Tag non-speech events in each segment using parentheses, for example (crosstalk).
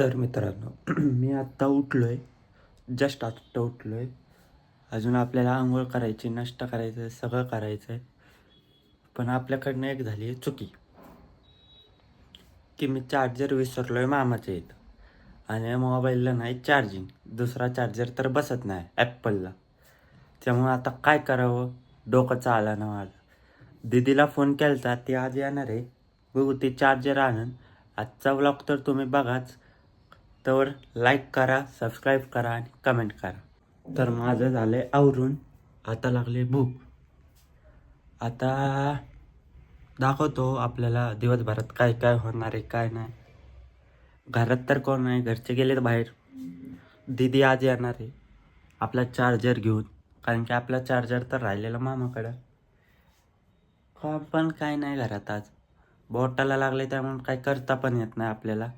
तर मित्रांनो (clears throat) मी आत्ता उठलो आहे जस्ट आत्ता उठलो आहे अजून आपल्याला आंघोळ करायची नाश्ता करायचं आहे सगळं करायचं आहे पण आपल्याकडनं एक झाली आहे चुकी. की मी चार्जर विसरलो आहे मामाच्या इथं. आणि मोबाईलला नाही चार्जिंग दुसरा चार्जर तर बसत नाही ॲपलला त्यामुळे आता काय करावं? डोकं आला ना माझं. दीदीला फोन केलता ती आज येणार आहे. बघू ते चार्जर आणून. आजचा व्लॉग तर तुम्ही बघाच. तर लाईक करा सबस्क्राईब करा आणि कमेंट करा. तर माझं झालं आहे आवरून. आता लागले भूक आता दाखवतो आपल्याला दिवसभरात काय काय होणार आहे काय नाही. घरात तर कोण नाही घरचे गेलेत बाहेर. दीदी आज येणार आहे. आपला चार्जर घेऊन. कारण की आपला चार्जर तर राहिलेला मामाकडं. काम पण काय नाही घरात आज. बोटाला लागले त्यामुळे काय करता पण येत नाही आपल्याला.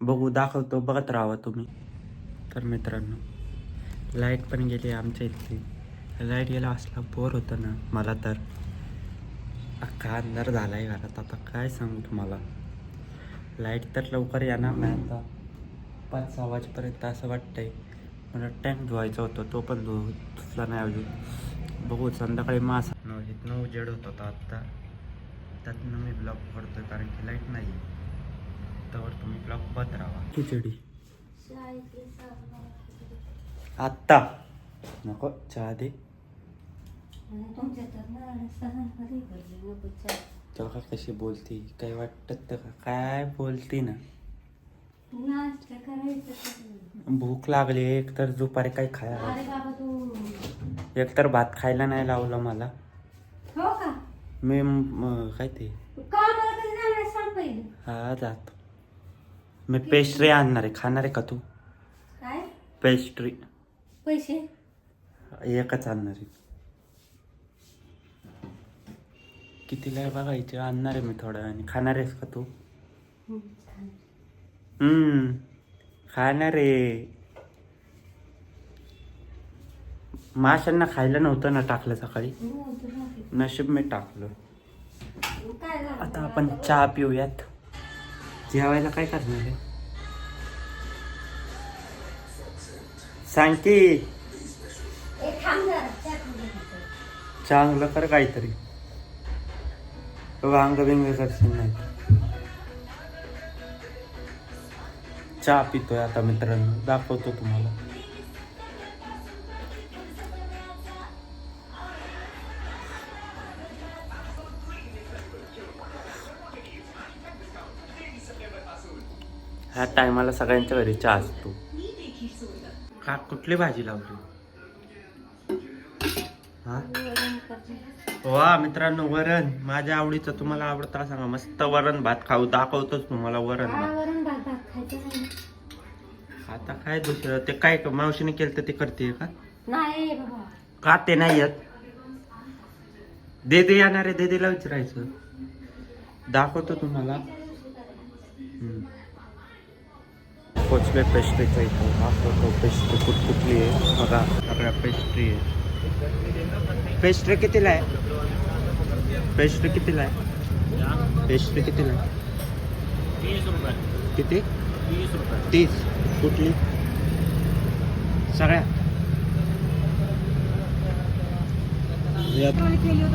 बघू दाखवतो बघत राहा तुम्ही. तर मित्रांनो लाइट पण गेली आमच्या इथली. लाइट गेला असला बोर होतं ना मला तर. अख्खा अंधार झाला आहे घरात. आता काय सांगू तुम्हाला? लाइट तर लवकर येणार नाही आता. पाच सहा वाजेपर्यंत असं वाटतंय. मला टँक धुवायचा होता तो पण धु धुतला नाही अजून. बघू संध्याकाळी मासा नऊ इथनं उजेड होत होता आत्ता त्यातनं मी ब्लॉक पडतोय कारण की लाइट नाही आहे ब्लॉक बघत राहा. खिचडी. आत्ता. नको चहा दे. तेव्हा का कशी बोलती? काय वाटत का? काय बोलती ना? भूक लागली एक तर दुपारी काही खायला अरे बाबा तू. एक तर भात खायला नाही लावलं मला. हो का? मी काय ते? हा जातो. मी पेस्ट्री आणणार आहे. खाणार आहे का तू? काय? पेस्ट्री पैसे? एकच आणणार आहे. कितीला आहे बघायचे? आणणार आहे मी थोड्या वेळाने. खाणार आहेस का तू? हम्म खाणार आहे. माशांना खायला नव्हतं ना टाकलं सकाळी? नशीब मी टाकलं. आता आपण चहा पिऊयात. जेवायला काय करणार आहे? सांग की ए, थांब जरा, चहा पिऊ दे फक्त. चांगलं कर काहीतरी. वांग बिंग करशील नाही. चहा पितोय आता मित्रांनो दाखवतो तुम्हाला. ह्या टायमाला सगळ्यांच्या घरी चहा असतो. का कुठली भाजी लावली? हा? वा मित्रांनो वरण. माझ्या आवडीचं तुम्हाला आवडतं सांगा. मस्त वरण भात खाऊ. दाखवतोच तुम्हाला वरण भात. आता काय दुसरं? ते काय मावशीने केलं तर ते करते का? नाही का ते नाही येत? देदे येणार देदेला विचारायचं दाखवतो तुम्हाला. पोचले पेस्ट्रीच्या इथं दाखवतो पेस्ट्री कुठ कुठली आहे बघा सगळ्या पेस्ट्री आहे पेस्ट्री कितीला आहे पेस्ट्री कितीला आहे पेस्ट्री कितीला आहे किती तीस कुठली सगळ्या यात केली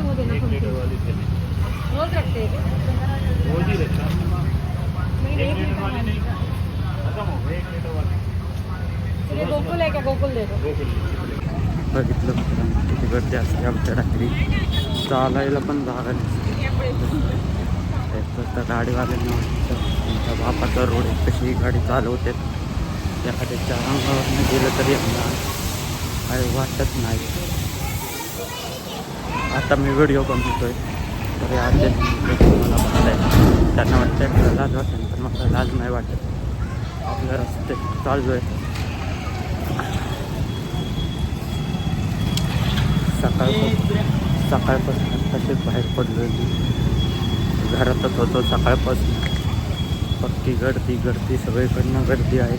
बघितलं किती गर्दी असते आमच्या रात्री. चालायला पण जागा नसते गाडीवाल्यांना वाटतं बापाचा रोड आहे कशी गाडी चालवते? त्यासाठी चार अंगावर गेलं तरी आम्हाला काय वाटत नाही. आता मी व्हिडिओ बनवतोय तरी या मला बघताय त्यांना वाटतं मला लाज वाटेल पण मला लाज नाही वाटत. आपल्या रस्ते. चालू आहे सकाळपासून सकाळपासून तसेच बाहेर पडलेली. घरातच होतो सकाळपासून. पक्की गर्दी गर्दी सगळीकडनं गर्दी आहे.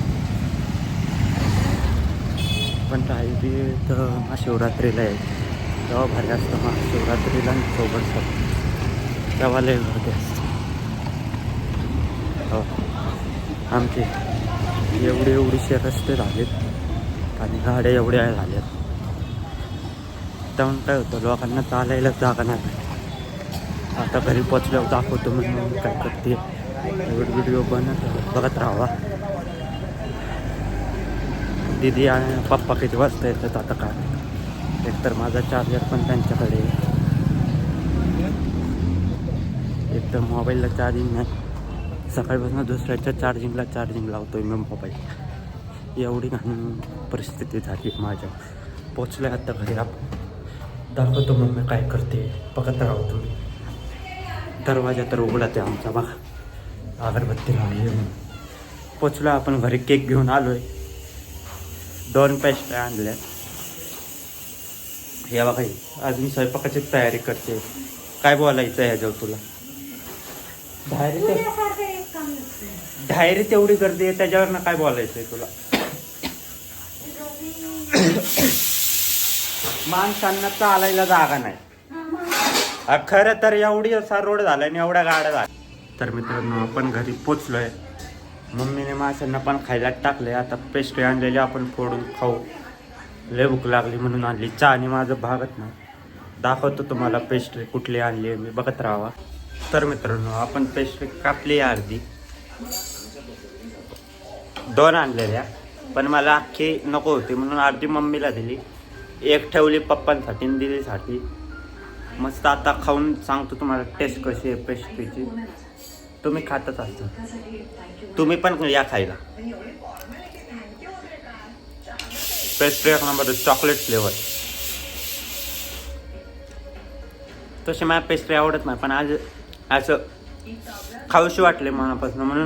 पण काही बी तर महाशिवरात्रीला आहे. तेव्हा भारी असतं महाशिवरात्रीला आणि सोबत सब तेव्हा लय गर्दी असते. हो. आमची एवढे एवढेसे रस्ते झालेत आणि गाड्या एवढ्या झाल्यात त्यामुळे काय होतं लोकांना चालायला जागा नाही आता घरी पोचल्यावर दाखवतो म्हणून काय करते. व्हिडिओ बनत बघत राहावा दीदी आणि पप्पा किती वाजता येतात आता काय एकतर माझा चार्जर पण त्यांच्याकडे एकतर मोबाईलला चार्जिंग नाही. सकाळपासून दुसऱ्याच्या चार्जिंगला चार्जिंग लावतोय मी मोबाईल एवढी घाण परिस्थिती झाली माझ्या. पोचलोय आता घरी आपण दाखवतो मग मी काय करते. बघत राहू तुम्ही. दरवाजा तर उघडा आहे आमचा बघा. अगरबत्ती लावली आहे पोचलो आपण घरी केक घेऊन आलोय. दोन पेस्ट्र्या आणल्या हे बघा आज मी स्वयंपाकाची तयारी करते. काय बोलायचं आहे ह्याच्यावर तुला? डायरेक्ट डायरी तेवढी गर्दी आहे त्याच्यावर काय बोलायचंय तुला? माणसांना चालायला जागा नाही. खरं तर एवढी असा रोड झाला आणि एवढ्या गाड्या झाल्या. तर मित्रांनो आपण घरी पोचलोय. मम्मीने माशांना पण खायला टाकले आता पेस्ट्री आणलेली आपण फोडून खाऊ. लय भूक लागली म्हणून आणली. चहा आणि माझं भागत नाही. दाखवतो तुम्हाला पेस्ट्री कुठली आणली आहे मी बघत राहावा. तर मित्रांनो आपण पेस्ट्री कापली आहे अर्धी. दोन आणलेल्या पण मला अख्खी नको होती म्हणून अर्धी मम्मीला दिली. एक ठेवली पप्पांसाठी आणि दिदीसाठी. मस्त आता खाऊन सांगतो तुम्हाला टेस्ट कशी आहे पेस्ट्रीची तुम्ही खातच असता. तुम्ही पण या खायला. पेस्ट्री एक नंबर चॉकलेट फ्लेवर तसे मला पेस्ट्री आवडत नाही पण आज असं खाऊशी वाटले मनापासून म्हणून